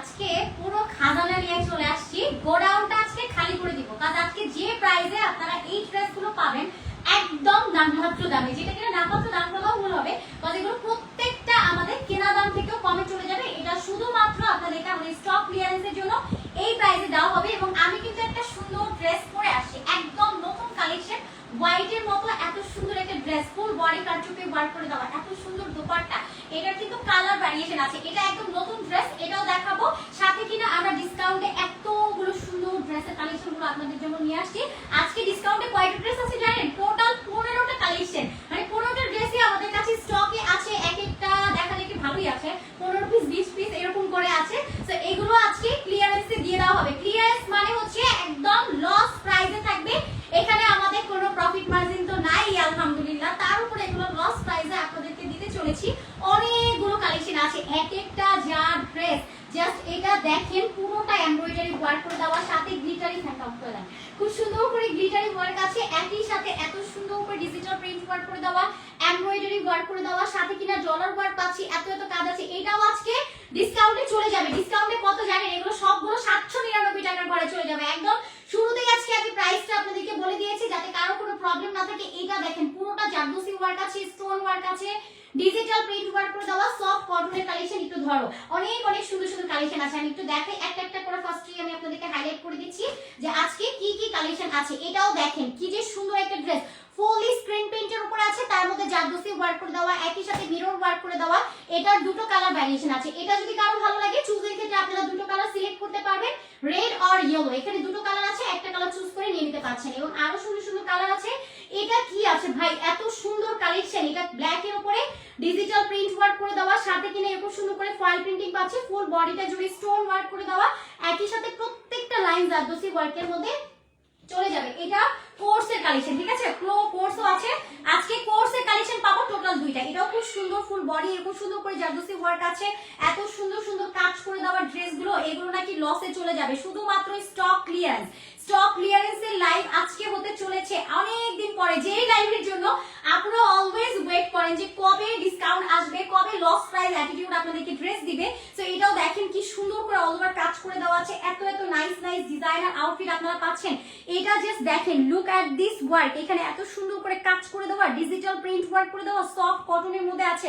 আজকে পুরো খাজানা নিয়ে চলে আসছি। গোডাউনটা আজকে খালি করে দিব। কারণ আজকে যে প্রাইজে আপনারা এই ড্রেসগুলো পাবেন, একদম নামমাত্র দামে। যেটা কিনা নামমাত্র দাম বলাও ভুল হবে, কারণ এগুলো প্রত্যেকটা আমাদের কেনা দাম থেকেও কমে চলে যাবে। এটা শুধুমাত্র আপনাদেরকে আমাদের স্টক ক্লিয়ারেন্সের জন্য এই প্রাইজে দেওয়া হবে। এবং আমি কিন্তু একটা সুন্দর ড্রেস পরে আসছি। একদম নতুন কালেকশন হোয়াইটের মতো এত সুন্দর একটা ড্রেস ফুল বডি কারচুপি ওয়ার্ক করে দেওয়া, এত সুন্দর দোপাট্টা। এটার কিন্তু কালার ভ্যারিয়েশন আছে। এটা একদম নতুন ড্রেস এটাও দেখাবো। সাথে কিনা আমরা ডিসকাউন্টে এতগুলো সুন্দর ড্রেসের কালেকশনগুলো আপনাদের জন্য নিয়ে আসছি। আজকে ডিসকাউন্টে কয়টা ড্রেস আছে জানেন? টোটাল পনেরোটা কালেকশন মানে পনেরোটা ড্রেসই আমাদের কাছে স্টকে আছে, এক একটা দেখা দেখে ভালোই আছে। পনেরো পিস বিশ পিস এরকম করে আছে। তো এগুলো আজকে ক্লিয়ারেন্সে দিয়ে দেওয়া হবে। ক্লিয়ারেন্স মানে হচ্ছে একদম লস প্রাইসে থাকবে। এখানে আমাদের কোনো প্রফিট মার্জিন তো নাই আলহামদুলিল্লাহ তার উপরে এগুলো লস প্রাইসে আপনাদেরকে দিতে চলেছি অনেকগুলো কালেকশন আছে এক একটা যা ড্রেস জাস্ট এটা দেখেন পুরোটা এমব্রয়ডারি ওয়ার্ক করে দেওয়া, সাথে গ্লিটারি থাকা দেন। খুব সুন্দর করে গ্লিটারি ওয়ার্ক আছে, একই সাথে এত সুন্দর করে ডিজিটাল প্রিন্ট ওয়ার্ক করে দেওয়া এমব্রয়ডারি ওয়ার্ক করে দেওয়া, সাথে কিনা ডলার ওয়ার্ক পাচ্ছি, এত এত কাজ আছে। এটাও আজকে ডিসকাউন্টে চলে যাবে। ডিসকাউন্টে কত জানেন? এগুলো সবগুলো সাতশো নিরানব্বই টাকার ঘরে চলে যাবে। একদম শুরুতেই আজকে আমি প্রাইসটা আপনাদেরকে বলে দিয়েছি, যাতে কারও কোনো প্রবলেম না থাকে। এটা দেখেন, পুরোটা জারদোসি ওয়ার্ক আছে স্টোন ওয়ার্ক আছে ডিজিটাল প্রিন্ট ওয়ার্ক করে দেওয়া সফট কটনের কালেকশন একটু ধরো। অনেক অনেক সুন্দর সুন্দর কালেকশন আছে। আমি একটু দেখাই একটা একটা করে ফার্স্টে আমি আপনাদেরকে হাইলাইট করে দিচ্ছি যে আজকে কি কি কালেকশন আছে। এটাও দেখেন, কি যে সুন্দর একটা ড্রেস ফুললি স্ক্রিন প্রিন্টের উপর আছে, তার মধ্যে জারদোসি ওয়ার্ক করে দেওয়া, একই সাথে মিরর ওয়ার্ক করে দেওয়া। এটার দুটো কালার ভ্যারিয়েশন আছে। এটা যদি কারও ভালো লাগে চুজের ক্ষেত্রে আপনারা দুটো কালার সিলেক্ট করতে পারবেন। রেড অর ইয়েলো এখানে দুটো কালার আছে, একটা কালার চুজ করে নিয়ে নিতে পারছেন। এবং আরও সুন্দর সুন্দর কালার আছে, এটা কি আছে? ভাই, এত সুন্দর কালেকশন এটা ব্ল্যাক এর উপরে ডিজিটাল প্রিন্ট ওয়ার্ক করে দেওয়া, সাথে কিনে এরকম সুন্দর করে ফয়েল প্রিন্টিং পাচ্ছে ফুল বডিটা জুড়ে স্টোন ওয়ার্ক করে দেওয়া। একই সাথে প্রত্যেকটা লাইন জারদোসি ওয়ার্কের মধ্যে চলে যাবে। এটা কোর্সের কালেকশন ঠিক আছে? ক্লো কোর্সও আছে। আজকে কোর্সের কালেকশন পাবো টোটাল দুইটা। এটাও খুব সুন্দর ফুল বডি এরকম সুন্দর করে জারদোসি ওয়ার্ক আছে। এত সুন্দর সুন্দর কাজ করে দেওয়া ড্রেসগুলো এগুলো নাকি লসে চলে যাবে। শুধুমাত্র স্টক ক্লিয়ারেন্স স্টক ক্লিয়ারেন্সের লাইভ আজকে হতে চলেছে অনেক দিন পরে। যেই লাইভের জন্য আপনারা অলওয়েজ ওয়েট করেন যে কবে ডিসকাউন্ট আসবে, কবে লস প্রাইস অ্যাটিটিউড আপনাদেরকে ড্রেস দিবে। তো এটাও দেখেন কি সুন্দর করে অল ওভার কাজ করে দেওয়া আছে। এত এত নাইস নাইস ডিজাইনার আউটফিট আপনারা পাচ্ছেন। এটা জাস্ট দেখেন লুক অ্যাট দিস ওয়ার্ক এখানে এত সুন্দর করে কাজ করে দেওয়া ডিজিটাল প্রিন্ট ওয়ার্ক করে দেওয়া সফট কটনের মধ্যে আছে,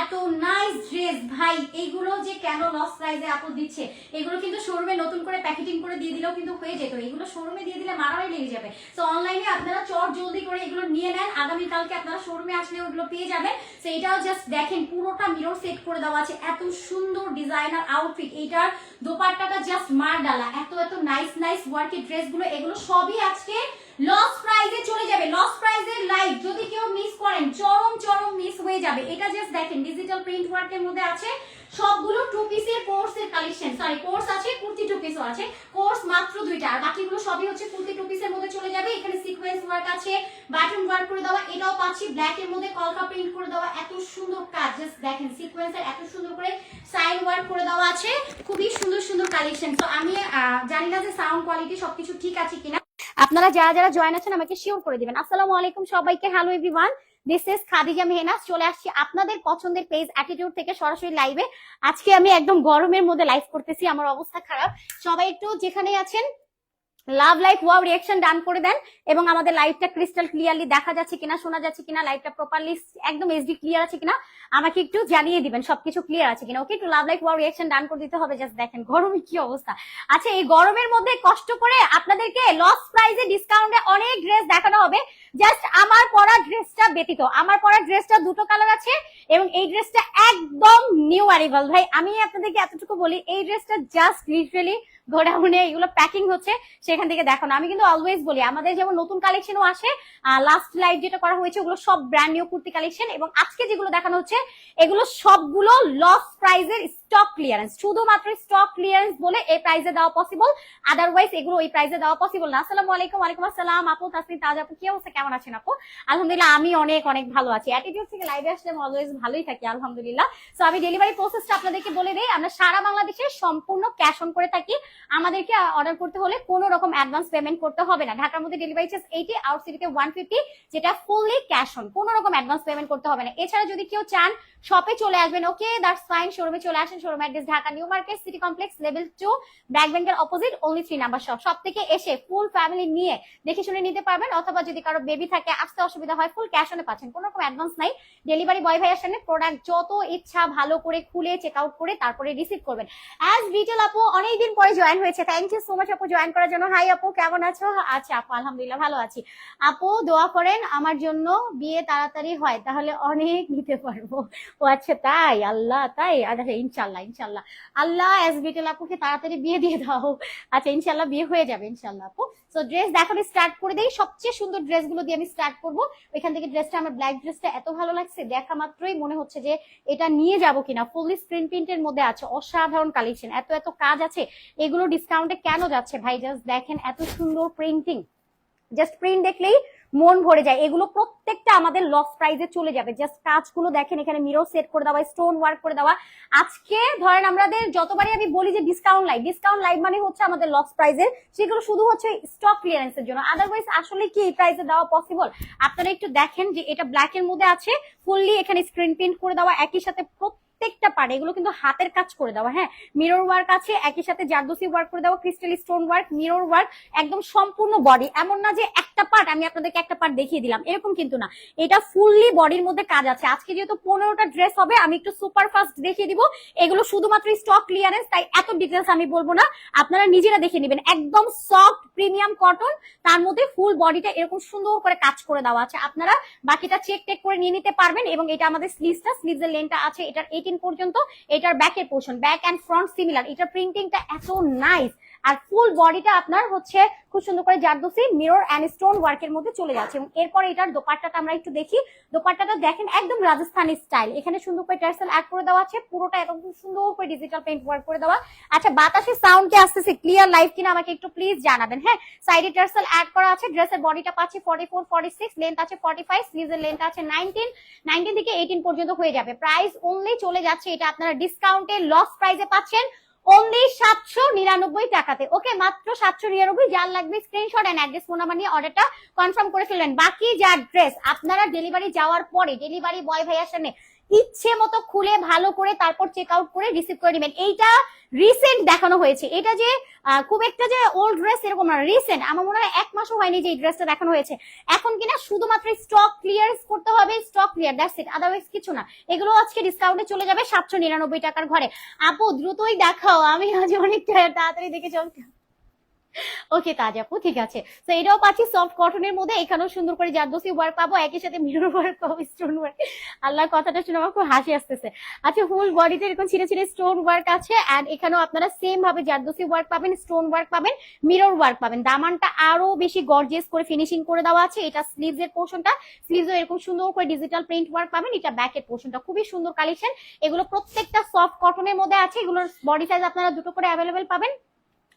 এত নাইস ড্রেস ভাই এইগুলো যে কেন লস প্রাইসে এত দিচ্ছে? এগুলো কিন্তু শোরুমে নতুন করে প্যাকেটিং করে দিয়ে দিলেও কিন্তু হয়ে যেত, এগুলো শোরুমে দিয়ে দিলে মারামারি লেগে যাবে। তো অনলাইনে আপনারা চট জলদি করে এগুলো নিয়ে নেন, আগামী কালকে আপনারা শোরুমে আসলে ওগুলো পেয়ে যাবেন। তো এটাও জাস্ট দেখেন, পুরোটা মিরর সেট করে দেওয়া আছে, এত সুন্দর ডিজাইনার আউটফিট এটার দোপাট্টাটা জাস্ট মার ডালা, এত এত নাইস নাইস ওয়ার্কের ড্রেসগুলো এগুলো সবই আজকে লস প্রাইজে চলে যাবে। লস প্রাইজের লাইভ যদি কেউ মিস করেন, চরম চরম মিস হয়ে যাবে। এটা জাস্ট দেখেন ডিজিটাল প্রিন্ট ওয়ার্কের মধ্যে আছে। সবগুলো টু পিসের কোর্সের কালেকশন সরি কোর্স আছে, কুর্তি টু পিসও আছে। কোর্স মাত্র দুইটা। আর বাকিগুলো সবই হচ্ছে কুর্তি টু পিসের মধ্যে চলে যাবে। এখানে সিকোয়েন্স ওয়ার্ক আছে বাটন ওয়ার্ক করে দেওয়া, এটাও পাচ্ছি। ব্ল্যাক এর মধ্যে কলকা প্রিন্ট করে দেওয়া, এত সুন্দর কাজ। জাস্ট দেখেন সিকোয়েন্সের এত সুন্দর করে সাইন ওয়ার্ক করে দেওয়া আছে। খুবই সুন্দর সুন্দর কালেকশন তো আমি জানি না যে সাউন্ড কোয়ালিটি সবকিছু ঠিক আছে কিনা। আপনারা যারা যারা জয়েন আছেন আমাকে শিওর করে দিবেন। আসসালামু আলাইকুম সবাইকে। Hello everyone this is Khadija Mehnaz চলে আসছি আপনাদের পছন্দের পেজ অ্যাটিটিউড থেকে সরাসরি লাইভে আজকে আমি একদম গরমের মধ্যে লাইভ করতেছি। আমার অবস্থা খারাপ। সবাই একটু যেখানে আছেন love like wow reaction done করে দেন এবং আমাদের লাইভটা ক্রিস্টাল ক্লিয়ারলি দেখা যাচ্ছে কিনা, শোনা যাচ্ছে কিনা লাইভটা প্রপারলি একদম এইচডি ক্লিয়ার আছে কিনা, আমাকে একটু জানিয়ে দিবেন, সবকিছু ক্লিয়ার আছে কিনা ওকে একটু love like wow reaction done করে দিতে হবে জাস্ট দেখেন, গরমে কি অবস্থা। আচ্ছা এই গরমের মধ্যে কষ্ট করে আপনাদেরকে লস প্রাইসে ডিসকাউন্টে অনেক ড্রেস দেখানো হবে জাস্ট আমার পরা ড্রেসটা ব্যতীত, আমার পরা ড্রেসটা দুটো কালার আছে এবং এই ড্রেসটা একদম নিউ অ্যারিভাল ভাই, আমি আপনাদেরকে এতটুকু বলি, এই ড্রেসটা জাস্ট লিটারেলি গোডাউনে এগুলো প্যাকিং হচ্ছে, সেখান থেকে দেখানো আমি কিন্তু অলওয়েজ বলি, আমাদের যেমন নতুন কালেকশনও আসে লাস্ট লাইভ যেটা করা হয়েছে, ওগুলো সব ব্র্যান্ড নিউ কুর্তি কালেকশন এবং আজকে যেগুলো দেখানো হচ্ছে, এগুলো সবগুলো লস প্রাইজের স্টক ক্লিয়ারেন্স শুধুমাত্র স্টক ক্লিয়ারেন্স বলে এই প্রাইজে দেওয়া পসিবল আদারওয়াইজ এগুলো ওই প্রাইজে দেওয়া পসিবল না। আসসালামু আলাইকুম, ওয়ালাইকুম আসসালাম। আপু তাসমিন তাজ আপু, কি অবস্থা? কেমন আছেন আপু? আলহামদুলিল্লাহ, আমি অনেক অনেক ভালো আছি। অ্যাটিটিউড থেকে লাইভে আসলে অলওয়েজ ভালোই থাকি, আলহামদুলিল্লাহ। সো আমি ডেলিভারি প্রসেসটা আপনাদেরকে বলে দেই। আমরা সারা বাংলাদেশে সম্পূর্ণ ক্যাশ অন করে থাকি। আমাদেরকে অর্ডার করতে হলে কোনো রকম অ্যাডভান্স পেমেন্ট করতে হবে না। ঢাকার মধ্যে ডেলিভারি চার্জ এইটি আউট সিটিতে ওয়ান ফিফটি যেটা ফুললি ক্যাশ অন কোনো রকম অ্যাডভান্স পেমেন্ট করতে হবে না। এছাড়া যদি কেউ চান শপে চলে আসবেন ওকে দ্যাটস ফাইন শোরুমে চলে আসেন showroom address Dhaka, new market, city complex, level two, BRAC ব্যাংকের opposite only three number shop সব থেকে এসে ফুল ফ্যামিলি নিয়ে দেখে শুনে নিতে পারবেন, অথবা যদি কারও বেবি থাকে, আসতে অসুবিধা হয় ফুল ক্যাশ অনে পাচ্ছেন। কোনো রকম অ্যাডভান্স নাই। ডেলিভারি বয় ভাইয়ের সামনে প্রোডাক্ট যত ইচ্ছা ভালো করে খুলে চেক আউট করে তারপরে রিসিভ করবেন। অ্যাজ বিটেল আপু, অনেকদিন পরে জয়েন হয়েছে। থ্যাংক ইউ সো মাচ আপু জয়েন করার জন্য। হাই আপু, কেমন আছো? আচ্ছা আপু, আলহামদুলিল্লাহ ভালো আছি। আপু, দোয়া করেন, আমার জন্য বিয়ে তাড়াতাড়ি হয়, তাহলে অনেক নিতে পারব। ও আচ্ছা তাই, আল্লাহ, তাই। আচ্ছা ইনশাল্লাহ ইনশাল্লাহ ইনশাল্লাহ আল্লাহ এস বিটেল আপুকে তাড়াতাড়ি বিয়ে দিয়ে দাও। আচ্ছা ইনশাল্লাহ বিয়ে হয়ে যাবে ইনশাল্লাহ আপু। তো ড্রেস দেখানো স্টার্ট করে দেই। সবচেয়ে সুন্দর ড্রেসগুলো দিয়ে আমি স্টার্ট করব। ওইখান থেকে ড্রেসটা আমার ব্ল্যাক ড্রেসটা এত ভালো লাগছে, দেখা মাত্রই মনে হচ্ছে যে এটা নিয়ে যাব কিনা। ফুললি স্ক্রিন প্রিন্টের মধ্যে আছে, অসাধারণ কালেকশন এত এত কাজ আছে, এগুলো ডিসকাউন্টে কেন যাচ্ছে? ভাই জাস্ট দেখেন এত সুন্দর প্রিন্টিং জাস্ট প্রিন্ট দেখলেই মন ভরে যায়। এগুলো প্রত্যেকটা আমাদের লস প্রাইজে চলে যাবে। জাস্ট কাজগুলো দেখেন, এখানে মিরর সেট করে দেওয়া স্টোন ওয়ার্ক করে দেওয়া। আজকে ধরেন আমাদের যতবারই আমি বলি যে ডিসকাউন্ট লাইভ ডিসকাউন্ট লাইভ মানে হচ্ছে আমাদের লস প্রাইজের সেগুলো শুধু হচ্ছে স্টক ক্লিয়ারেন্সের জন্য। আদারওয়াইজ আসলে কি এই প্রাইসে দেওয়া পসিবল আপনারা একটু দেখেন যে এটা ব্ল্যাক এর মধ্যে আছে ফুললি এখানে স্ক্রিন প্রিন্ট করে দেওয়া। একই সাথে প্রত্যেকটা পার্ট এগুলো কিন্তু হাতের কাজ করে দেওয়া হ্যাঁ? মিরর ওয়ার্ক আছে, একই সাথে জারদোসি ওয়ার্ক করে দেওয়া crystal stone work mirror work একদম সম্পূর্ণ বডি এমন না যে একটা পার্ট আমি আপনাদেরকে একটা পার্ট দেখিয়ে দিলাম, এরকম কিন্তু না। এটা ফুললি বডির মধ্যে কাজ আছে। আজকে যেহেতু পনেরোটা ড্রেস হবে, আমি একটু সুপার ফাস্ট দেখিয়ে দিব। এগুলো শুধুমাত্র স্টক ক্লিয়ারেন্স তাই এত ডিটেলস আমি বলব না। আপনারা নিজেরা দেখে নেবেন। একদম সফট প্রিমিয়াম কটন তার মধ্যে ফুল বডিটা এরকম সুন্দর করে কাজ করে দেওয়া আছে। আপনারা বাকিটা চেক টেক করে নিয়ে নিতে পারবেন এবং এটা আমাদের স্লিভসটা স্লিভসের লেনটা আছে, এটার এইটিন পর্যন্ত এটার ব্যাকের portion back and front similar এটার প্রিন্টিংটা এত নাইস আর ফুল বডিটা আপনার হচ্ছে খুব সুন্দর করে জারদোসি মিরর অ্যান্ড স্টোন ওয়ার্কের মধ্যে চলে যাচ্ছে। এবং এরপর এটার দোপাট্টাটা আমরা একটু দেখি। দোপাট্টাটা দেখেন একদম রাজস্থানি স্টাইল এখানে সুন্দর করে টার্সেল অ্যাড করে দেওয়া আছে। পুরোটা একদম সুন্দর করে ডিজিটাল পেন্ট ওয়ার্ক করে দেওয়া। আচ্ছা বাতাসের সাউন্ড কি আসতেছে? ক্লিয়ার লাইভ কিনা আমাকে একটু প্লিজ জানাবেন। হ্যাঁ সাইডে টার্সেল অ্যাড করা আছে। ড্রেসের বডিটা পাচ্ছি forty four forty six length আছে ফর্টি ফাইভ স্লিভের লেন্থ আছে নাইনটিন নাইনটিন থেকে এইটিন পর্যন্ত হয়ে যাবে। প্রাইস অনলি চলে যাচ্ছে। এটা আপনারা ডিসকাউন্টে লস প্রাইসে পাচ্ছেন। অনলি সাতশো নিরানব্বই টাকাতে। ওকে, মাত্র সাতশো নিরানব্বই, যার লাগবে screenshot and address phone number নিয়ে অর্ডারটা কনফার্ম করে ফেলবেন। বাকি যা ড্রেস আপনারা ডেলিভারি যাওয়ার পরে ডেলিভারি বয় ভাইয়ার সামনে ইচ্ছে মতো খুলে ভালো করে তারপর চেক আউট করে রিসিভ করে নেবেন। এইটা রিসেন্ট দেখানো হয়েছে। এটা যে খুব একটা যে ওল্ড ড্রেস এরকম না রিসেন্ট আমার মনে হয় এক মাসও হয়নি যে এই ড্রেসটা দেখানো হয়েছে। এখন কিনা শুধুমাত্র স্টক ক্লিয়ার করতে হবে stock clear that's it otherwise কিছু না। এগুলো আজকে ডিসকাউন্টে চলে যাবে সাতশো নিরানব্বই টাকার ঘরে। আপু, দ্রুতই দেখাও। আমি আজ অনেক তাড়াতাড়ি দেখে চলতে ওকে, তাজ আপু, ঠিক আছে। তো এটাও পাচ্ছি সফট কটনের মধ্যে। এখানেও সুন্দর করে জারদোসি ওয়ার্ক পাবো, একই সাথে মিরর ওয়ার্ক পাবো স্টোন ওয়ার্ক আল্লাহর কথাটা শুনে আমার খুব হাসি আসতেছে। আচ্ছা ফুল বডিতে এরকম ছিঁড়ে ছিঁড়ে স্টোন ওয়ার্ক আছে অ্যান্ড এখানেও আপনারা সেম ভাবে জারদোসি ওয়ার্ক পাবেন স্টোন ওয়ার্ক পাবেন মিরর ওয়ার্ক পাবেন। দামানটা আরও বেশি গর্জিয়াস করে ফিনিশিং করে দেওয়া আছে। এটা স্লিভস এর পোর্শনটা স্লিভস এরকম সুন্দর করে ডিজিটাল প্রিন্ট ওয়ার্ক পাবেন, এটা ব্যাকের পোর্শনটা খুবই সুন্দর কালেকশন এগুলো প্রত্যেকটা সফট কটনের মধ্যে আছে। এগুলোর বডি সাইজ আপনারা দুটো করে অ্যাভেলেবেল পাবেন।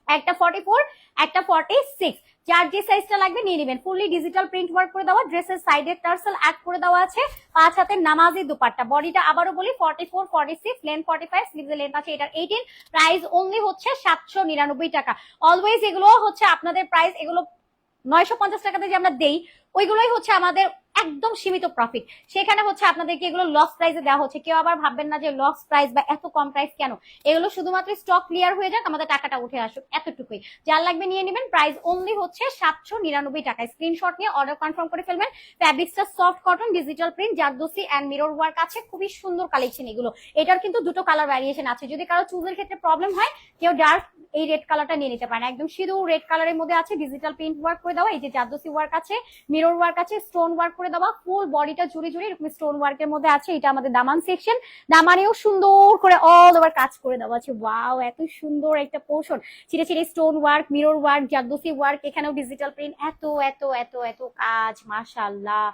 একটা ফর্টি ফোর একটা ফর্টি সিক্স যার যে সাইজটা লাগবে, নিয়ে নেবেন। ফুললি ডিজিটাল প্রিন্ট ওয়ার্ক করে দেওয়া ড্রেসের সাইডে টার্সেল অ্যাড করে দেওয়া আছে। পাঁচ হাতের নামাজি দুপাট্টা। বডিটা আবারও বলি forty four forty six length forty five স্লিভের লেন্থ আছে, এটার এইটিন প্রাইস অনলি হচ্ছে সাতশো নিরানব্বই টাকা। অলওয়েজ এগুলো হচ্ছে আপনাদের প্রাইস এগুলো নয়শো পঞ্চাশ টাকাতে যে আমরা দেই ওইগুলোই হচ্ছে আমাদের একদম সীমিত প্রফিট সেখানে হচ্ছে আপনাদেরকে এগুলো লস প্রাইসে দেওয়া হচ্ছে। কেউ আবার ভাববেন না যে লস প্রাইস বা এত কম প্রাইস কেন? এগুলো শুধুমাত্র স্টক ক্লিয়ার হয়ে যাক, আমাদের টাকাটা উঠে আসুক এতটুকুই। যার লাগবে নিয়ে নেবেন প্রাইস অনলি হচ্ছে সাতশো নিরানব্বই টাকা স্ক্রিনশট নিয়ে অর্ডার কনফার্ম করে ফেলবেন। ফ্যাব্রিক্সটা soft cotton digital print zardozi and mirror work আছে। খুবই সুন্দর কালেকশন এগুলো। এটার কিন্তু দুটো কালার ভ্যারিয়েশন আছে। যদি কারও চুজের ক্ষেত্রে প্রবলেম হয়, কেউ ডার্ক এই রেড কালারটা নিয়ে নিতে পারেন। একদম সিধু রেড কালারের মধ্যে আছে। ডিজিটাল প্রিন্ট ওয়ার্ক করে দেওয়া এই যে জারদোসি ওয়ার্ক আছে মিরর ওয়ার্ক আছে স্টোন ওয়ার্ক করে দেওয়া ফুল বডিটা জুড়ে জুড়ে এরকম স্টোন ওয়ার্কের মধ্যে আছে, এটা আমাদের দামান সেকশন দামানেও সুন্দর করে অল ওভার কাজ করে দেওয়া আছে। ওয়াও এত সুন্দর একটা পোর্শন ছিঁড়ে ছিঁড়ে stone work mirror work zardozi work এখানেও ডিজিটাল প্রিন্ট এত এত এত এত কাজ, মাশাআল্লাহ।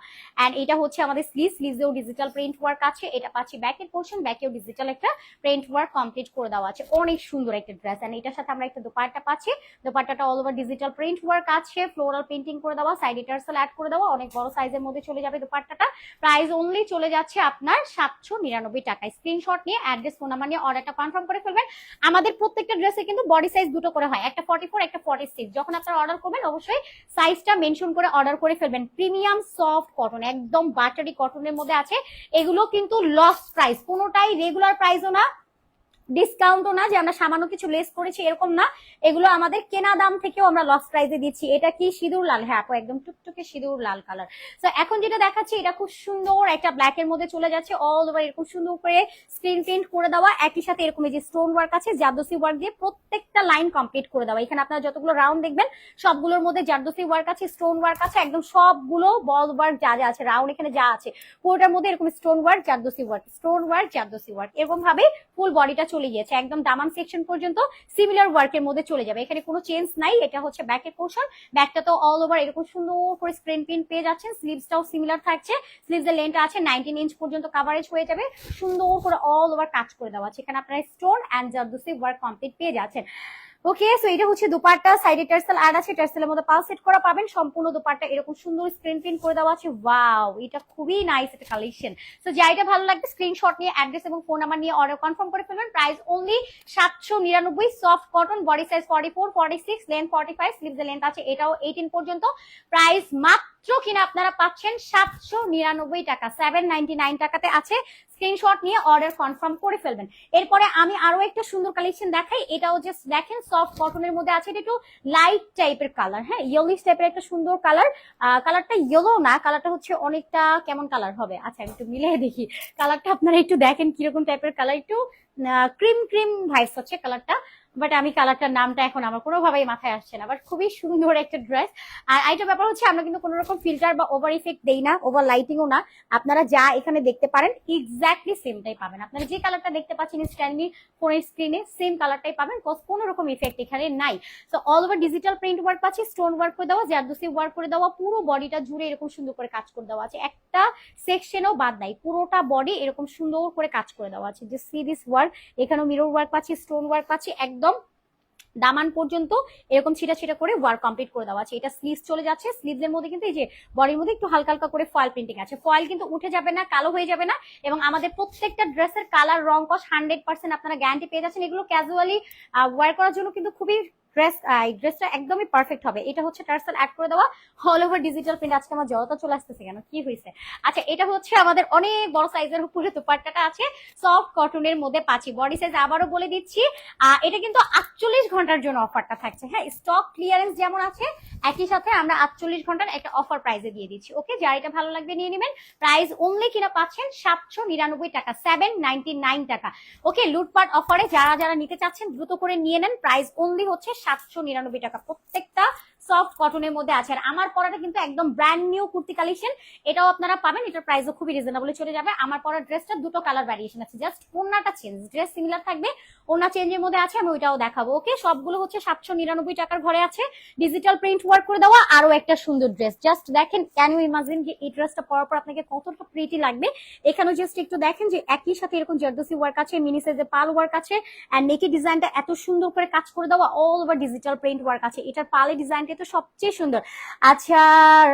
এন্ড এটা হচ্ছে আমাদের স্লিভ স্লিভেও ডিজিটাল প্রিন্ট ওয়ার্ক আছে। এটা পাচ্ছি ব্যাকের পোর্শন ব্যাকেও ডিজিটাল একটা প্রিন্ট ওয়ার্ক কমপ্লিট করে দেওয়া আছে। অনেক সুন্দর একটা ড্রেস এন্ড এটার সাথে আমরা একটা দোপাট্টা পাচ্ছি। দোপাট্টাটা all over digital print work আছে। ফ্লোরাল পেন্টিং করে দেওয়া সাইড টার্সেল অ্যাড করে দেওয়া অনেক বড় সাইজের মধ্যে চলে যাবে দোপাট্টাটা। প্রাইস অনলি চলে যাচ্ছে আপনার সাতশো নিরানব্বই টাকায়। স্ক্রিনশট নিয়ে অ্যাড্রেস ফোন নাম্বার নিয়ে অর্ডারটা কনফার্ম করে ফেলবেন। আমাদের প্রত্যেকটা ড্রেসে কিন্তু বডি সাইজ দুটো করে হয়, একটা ফর্টি ফোর একটা ফর্টি সিক্স যখন আপনারা অর্ডার করবেন, অবশ্যই সাইজটা মেনশন করে অর্ডার করে ফেলবেন। প্রিমিয়াম সফট কটন একদম বাটারি কটনের মধ্যে আছে। এগুলো কিন্তু লস প্রাইস কোনোটাই রেগুলার প্রাইসও না। ডিসকাউন্টও না যে আমরা সামান্য কিছু লেস করেছি, এরকম না। এগুলো আমাদের কেনা দাম থেকেও আমরা লস প্রাইসে দিচ্ছি। এটা কি সিঁদুর লাল? হ্যাঁ আপু, একদম টুকটুকে সিঁদুর লাল কালার তো এখন যেটা দেখাচ্ছি, এটা খুব সুন্দর একটা ব্ল্যাক এর মধ্যে চলে যাচ্ছে অল ওভার এরকম সুন্দর করে স্ক্রিন প্রিন্ট করে দেওয়া। একই সাথে এরকম এই যে স্টোন ওয়ার্ক আছে, জারদোসি ওয়ার্ক দিয়ে প্রত্যেকটা লাইন কমপ্লিট করে দেওয়া। এখানে আপনারা যতগুলো রাউন্ড দেখবেন, সবগুলোর মধ্যে জারদোসি ওয়ার্ক আছে স্টোন ওয়ার্ক আছে, একদম সবগুলো বল ওয়ার্ক যা যা আছে রাউন্ড এখানে যা আছে, পুরোটার মধ্যে এরকম stone work zardozi work stone work zardozi work এরকম ভাবে ফুল বডিটা চলে গিয়েছে। একদম দামান সেকশন পর্যন্ত সিমিলার ওয়ার্কের মধ্যে চলে যাবে। এখানে কোনো চেঞ্জ নাই, এটা হচ্ছে ব্যাকের পোর্শন ব্যাকটা তো অল ওভার এরকম সুন্দর করে স্ক্রিন প্রিন্ট পেয়ে যাচ্ছেন। স্লিভসটাও সিমিলার থাকছে। স্লিভস এর লেন্থ আছে নাইনটিন ইঞ্চ পর্যন্ত কাভারেজ হয়ে যাবে। সুন্দর করে অল ওভার কাজ করে দেওয়া আছে। এখানে আপনারা stone and zardozi work complete পেয়ে যাচ্ছেন। ওকে সো এটা হচ্ছে দুপাট্টা সাইডে টার্সেল আর আছে টার্সেলের মধ্যে পাল সেট করা পাবেন। সম্পূর্ণ দুপাট্টা এরকম সুন্দর স্ক্রিন প্রিন্ট করে দেওয়া আছে। ওয়াও এটা খুবই নাইস একটা কালেকশন সো যাইটা ভালো লাগবে স্ক্রিনশট নিয়ে অ্যাড্রেস এবং ফোন নাম্বার নিয়ে অর্ডার কনফার্ম করে ফেলবেন। প্রাইস অনলি সাতশো নিরানব্বই soft cotton body size forty four forty six length forty five sleeves length আছে। এটাও এইটিন পর্যন্ত। প্রাইস মাত্র কিনা আপনারা পাচ্ছেন সাতশো নিরানব্বই টাকা সেভেন নাইনটি নাইন টাকাতে আছে। স্ক্রিনশট নিয়ে অর্ডার কনফার্ম করে ফেলবেন। এরপরে আমি আরও একটা সুন্দর কালেকশন দেখাই, এটাও জাস্ট দেখেন সফট কটনের মধ্যে আছে, এটা একটু লাইট টাইপের কালার হ্যাঁ ইয়েলিশ টাইপের একটা সুন্দর কালার কালারটা ইয়েলো না কালারটা হচ্ছে অনেকটা কেমন কালার হবে? আচ্ছা একটু মিলিয়ে দেখি। কালারটা আপনারা একটু দেখেন কীরকম টাইপের কালার একটু ক্রিম ক্রিম ভাইস হচ্ছে কালারটা বাট আমি কালারটার নামটা এখন আমার কোনোভাবেই মাথায় আসছে না। বাট খুবই সুন্দর একটা ড্রেস আর আরেকটা ব্যাপার হচ্ছে, আমরা কিন্তু কোনো রকম ফিল্টার বা ওভার ইফেক্ট দেই না ওভার লাইটিংও না। আপনারা যা এখানে দেখতে পারেন এক্স্যাক্টলি সেমটাই পাবেন। আপনারা যে কালারটা দেখতে পাচ্ছেন স্ট্যান্ডি ফোনের স্ক্রিনে সেম কালারটাই পাবেন কোনো রকম ইফেক্ট এখানে নাই। তো all over digital print work পাচ্ছি স্টোন ওয়ার্ক করে দেওয়া জারদোসি ওয়ার্ক করে দেওয়া, পুরো বডিটা জুড়ে এরকম সুন্দর করে কাজ করে দেওয়া আছে। একটা সেকশনও বাদ নাই, পুরোটা বডি এরকম সুন্দর করে কাজ করে দেওয়া আছে। যে সি দিস ওয়ার্ক এখানেও মিরর ওয়ার্ক পাচ্ছি স্টোন ওয়ার্ক পাচ্ছি একদম দামান পর্যন্ত এরকম ছিটা ছিটা করে ওয়ার্ক কমপ্লিট করে দেওয়া আছে। এটা স্লিভ চলে যাচ্ছে স্লিভস এর মধ্যে কিন্তু এই যে বডির মধ্যে একটু হালকা হালকা করে ফয়েল প্রিন্টিং আছে। ফয়েল কিন্তু উঠে যাবে না, কালো হয়ে যাবে না এবং আমাদের প্রত্যেকটা ড্রেসের কালার রং কস হান্ড্রেড পার্সেন্ট আপনারা গ্যারান্টি পেয়ে যাচ্ছেন। এগুলো ক্যাজুয়ালি ওয়ার করার জন্য কিন্তু খুবই ড্রেস ড্রেসটা একদমই পারফেক্ট হবে। এটা হচ্ছে টার্সেল অ্যাড করে দেওয়া। অল ওভার ডিজিটাল প্রিন্ট আজকে আমার জড়তা চলে আসতেছে কেন? কি হয়েছে? আচ্ছা এটা হচ্ছে আমাদের অনেক বড় সাইজের উপরে দুপাট্টাটা আছে। সফট কটনের মধ্যে পাচ্ছি বডি সাইজ আবারও বলে দিচ্ছি। এটা কিন্তু আটচল্লিশ ঘণ্টার জন্য অফারটা থাকছে। হ্যাঁ স্টক ক্লিয়ারেন্স যেমন আছে, একই সাথে আমরা আটচল্লিশ ঘণ্টার একটা অফার প্রাইসে দিয়ে দিচ্ছি। ওকে যার এটা ভালো লাগবে নিয়ে নেবেন। প্রাইস অনলি কিনা পাচ্ছেন সাতশো নিরানব্বই টাকা সেভেন নাইনটি নাইন টাকা। ওকে লুটপাট অফারে যারা যারা নিতে চাচ্ছেন, দ্রুত করে নিয়ে নেন। প্রাইস অনলি হচ্ছে সাতশো নিরানব্বই টাকা। প্রত্যেকটা সফট কটনের মধ্যে আছে। আর আমার পরাটা কিন্তু একদম ব্র্যান্ড নিউ কুর্তি কালেকশন এটাও আপনারা পাবেন, এটার প্রাইসও খুবই রিজনেবলে চলে যাবে। আমার পরা ড্রেসটা দুটো কালার ভ্যারিয়েশন আছে। জাস্ট ওনাটা চেঞ্জ ড্রেস সিমিলার থাকবে ওনা চেঞ্জের মধ্যে আছে, আমি ওইটাও দেখাবো ওকে সবগুলো হচ্ছে সাতশো নিরানব্বই টাকার ঘরে আছে। ডিজিটাল প্রিন্ট ওয়ার্ক করে দেওয়া আরও একটা সুন্দর ড্রেস জাস্ট দেখেন ক্যান ইউ ইমাজিন যে এই ড্রেসটা পরার পর আপনাকে কতটা প্রিটি লাগবে? এখানেও জাস্ট একটু দেখেন যে একই সাথে এরকম জারদোসি ওয়ার্ক আছে মিনি সাইজের পাল ওয়ার্ক আছে। অ্যান্ড নেকি ডিজাইনটা এত সুন্দর করে কাজ করে দেওয়া all over digital print work আছে। এটার পালে ডিজাইনটা তো সবচেয়ে সুন্দর। আচ্ছা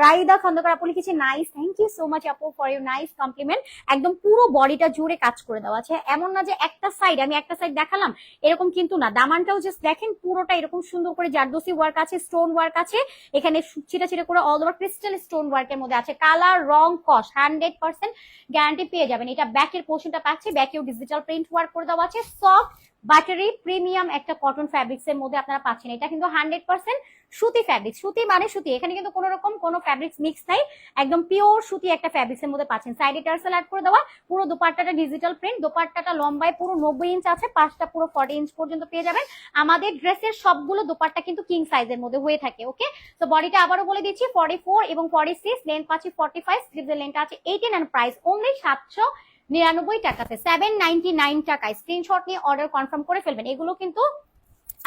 রাইদা খন্দকার, আপু লিখেছে nice thank you so much আপু ফর ইউ নাইস কমপ্লিমেন্ট একদম পুরো বডিটা জুড়ে কাজ করে দেওয়া আছে। এমন না যে একটা সাইড আমি একটা সাইড দেখালাম, এরকম কিন্তু না। দামানটাও জাস্ট দেখেন, পুরোটা এরকম সুন্দর করে জারদোসি ওয়ার্ক আছে স্টোন ওয়ার্ক আছে। এখানে ছিটা ছিটা করে অল ওভার ক্রিস্টাল স্টোন ওয়ার্কের মধ্যে আছে। কালার রং কস হান্ড্রেড পার্সেন্ট গ্যারান্টি পেয়ে যাবেন। এটা ব্যাকের পোর্শনটা পাচ্ছে ব্যাকেও ডিজিটাল প্রিন্ট ওয়ার্ক করে দেওয়া আছে। সফট বাটারি প্রিমিয়াম একটা কটন ফ্যাব্রিক্স এর মধ্যে আপনারা পাচ্ছেন। এটা কিন্তু হান্ড্রেড পার্সেন্ট সুতি ফ্যাব্রিক সুতি মানে সুতি। এখানে কিন্তু কোনো রকম কোনো ফ্যাব্রিক্স মিক্স নাই। একদম পিওর সুতি একটা ফ্যাব্রিক্স এর মধ্যে পাচ্ছেন। সাইডে টার্সেল অ্যাড করে দেওয়া। পুরো দুপাট্টাটা ডিজিটাল প্রিন্ট দুপাট্টাটা লম্বায় পুরো নব্বই ইঞ্চ আছে। পাঁচটা পুরো ফর্টি ইঞ্চ পর্যন্ত পেয়ে যাবেন। আমাদের ড্রেসের সবগুলো দুপাট্টা কিন্তু কিং সাইজের মধ্যে হয়ে থাকে ওকে তো বডিটা আবারও বলে দিচ্ছি ফর্টি ফোর এবং ফর্টি সিক্স লেন্থ পাচ্ছি ফর্টি ফাইভ স্লিভের লেন্থ আছে এইটিন অ্যান্ড প্রাইস অনলি সাতশো নিরানব্বই টাকাতে সেভেন নাইনটি নাইন টাকায় স্ক্রিনশট নিয়ে অর্ডার কনফার্ম করে ফেলবেন। এগুলো কিন্তু